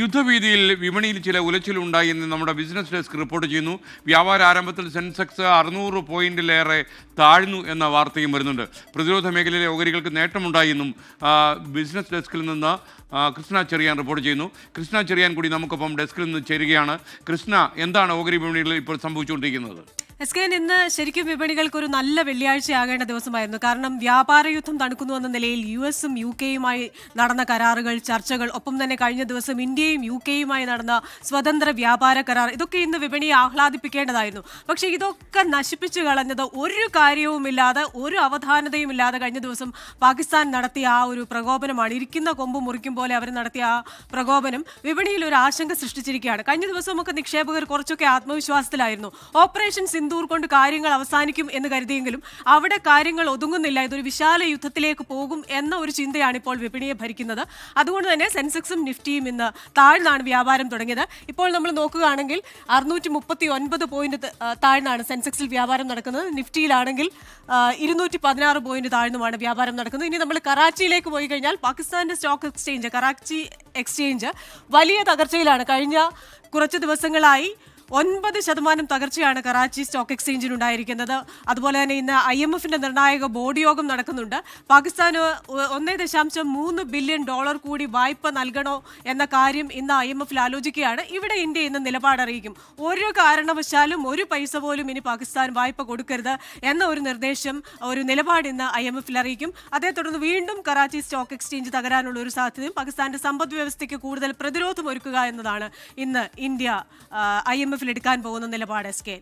യുദ്ധഭീതിയിൽ വിപണിയിൽ ചില ഉലച്ചിലുണ്ടായി എന്ന് നമ്മുടെ ബിസിനസ് ഡെസ്ക് റിപ്പോർട്ട് ചെയ്യുന്നു. വ്യാപാര ആരംഭത്തിൽ സെൻസെക്സ് അറുന്നൂറ് പോയിന്റിലേറെ താഴ്ന്നു എന്ന വാർത്തയും വരുന്നുണ്ട്. പ്രതിരോധ മേഖലയിലെ ഓഹരികൾക്ക് നേട്ടമുണ്ടായി എന്നും ബിസിനസ് ഡെസ്കിൽ നിന്ന് കൃഷ്ണ ചെറിയാൻ റിപ്പോർട്ട് ചെയ്യുന്നു. കൃഷ്ണ ചെറിയാൻ കൂടി നമുക്കൊപ്പം ഡെസ്കിൽ നിന്ന് ചേരുകയാണ്. കൃഷ്ണ എന്താണ് ഓഹരി വിപണികളിൽ ഇപ്പോൾ സംഭവിച്ചുകൊണ്ടിരിക്കുന്നത്? എസ് കെ ഇന്ന് ശരിക്കും വിപണികൾക്ക് ഒരു നല്ല വെള്ളിയാഴ്ചയാകേണ്ട ദിവസമായിരുന്നു. കാരണം വ്യാപാര യുദ്ധം തണുക്കുന്നു എന്ന നിലയിൽ യു എസും യു കെയുമായി നടന്ന കരാറുകൾ ചർച്ചകൾ ഒപ്പം തന്നെ കഴിഞ്ഞ ദിവസം ഇന്ത്യയും യു കെയുമായി നടന്ന സ്വതന്ത്ര വ്യാപാര കരാർ ഇതൊക്കെ ഇന്ന് വിപണിയെ ആഹ്ലാദിപ്പിക്കേണ്ടതായിരുന്നു. പക്ഷേ ഇതൊക്കെ നശിപ്പിച്ചു കളഞ്ഞത് ഒരു കാര്യവുമില്ലാതെ ഒരു അവധാനതയും ഇല്ലാതെ കഴിഞ്ഞ ദിവസം പാകിസ്ഥാൻ നടത്തിയ ആ ഒരു പ്രകോപനമാണ്. ഇരിക്കുന്ന കൊമ്പ് മുറിക്കും പോലെ അവർ നടത്തിയ ആ പ്രകോപനം വിപണിയിൽ ഒരു ആശങ്ക സൃഷ്ടിച്ചിരിക്കുകയാണ്. കഴിഞ്ഞ ദിവസമൊക്കെ നിക്ഷേപകർ കുറച്ചൊക്കെ ആത്മവിശ്വാസത്തിലായിരുന്നു. ഓപ്പറേഷൻ സിന്ദൂർ കൊണ്ട് കാര്യങ്ങൾ അവസാനിക്കും എന്ന് കരുതിയെങ്കിലും അവിടെ കാര്യങ്ങൾ ഒതുങ്ങുന്നില്ല ഇതൊരു വിശാല യുദ്ധത്തിലേക്ക് പോകും എന്ന ഒരു ചിന്തയാണ് ഇപ്പോൾ വിപണിയെ ഭരിക്കുന്നത്. അതുകൊണ്ട് തന്നെ സെൻസെക്സും നിഫ്റ്റിയും ഇന്ന് താഴ്ന്നാണ് വ്യാപാരം തുടങ്ങിയത്. ഇപ്പോൾ നമ്മൾ നോക്കുകയാണെങ്കിൽ അറുന്നൂറ്റി മുപ്പത്തി ഒൻപത് പോയിന്റ് താഴ്ന്നാണ് സെൻസെക്സിൽ വ്യാപാരം നടക്കുന്നത്. നിഫ്റ്റിയിലാണെങ്കിൽ ഇരുന്നൂറ്റി പതിനാറ് പോയിന്റ് താഴ്ന്നുമാണ് വ്യാപാരം നടക്കുന്നത്. ഇനി നമ്മൾ കറാച്ചിയിലേക്ക് പോയി കഴിഞ്ഞാൽ പാകിസ്ഥാന്റെ സ്റ്റോക്ക് എക്സ്ചേഞ്ച് കറാച്ചി എക്സ്ചേഞ്ച് വലിയ തകർച്ചയിലാണ്. കഴിഞ്ഞ കുറച്ച് ദിവസങ്ങളായി ഒൻപത് ശതമാനം തകർച്ചയാണ് കറാച്ചി സ്റ്റോക്ക് എക്സ്ചേഞ്ചിൽ ഉണ്ടായിരിക്കുന്നത് അതുപോലെ തന്നെ ഇന്ന് ഐ എം എഫിന്റെ നിർണായക ബോർഡ് യോഗം നടക്കുന്നുണ്ട്. പാകിസ്ഥാന് ഒന്നേ ദശാംശം മൂന്ന് ബില്യൺ ഡോളർ കൂടി വായ്പ നൽകണോ എന്ന കാര്യം ഇന്ന് ഐ എം എഫിൽ ആലോചിക്കുകയാണ്. ഇവിടെ ഇന്ത്യ ഇന്ന് നിലപാടറിയിക്കും ഒരു കാരണവശാലും ഒരു പൈസ പോലും ഇനി പാകിസ്ഥാൻ വായ്പ കൊടുക്കരുത് എന്ന ഒരു നിർദ്ദേശം ഒരു നിലപാട് ഇന്ന് ഐ എം എഫിൽ അറിയിക്കും. അതേ തുടർന്ന് വീണ്ടും കറാച്ചി സ്റ്റോക്ക് എക്സ്ചേഞ്ച് തകരാനുള്ള ഒരു സാധ്യതയും പാകിസ്ഥാന്റെ സമ്പദ് വ്യവസ്ഥയ്ക്ക് കൂടുതൽ പ്രതിരോധം ഒരുക്കുക എന്നതാണ് ഇന്ന് ഇന്ത്യ ഐ എം ഗൾഫിലെടുക്കാൻ പോകുന്ന നിലപാട് എസ് കെ.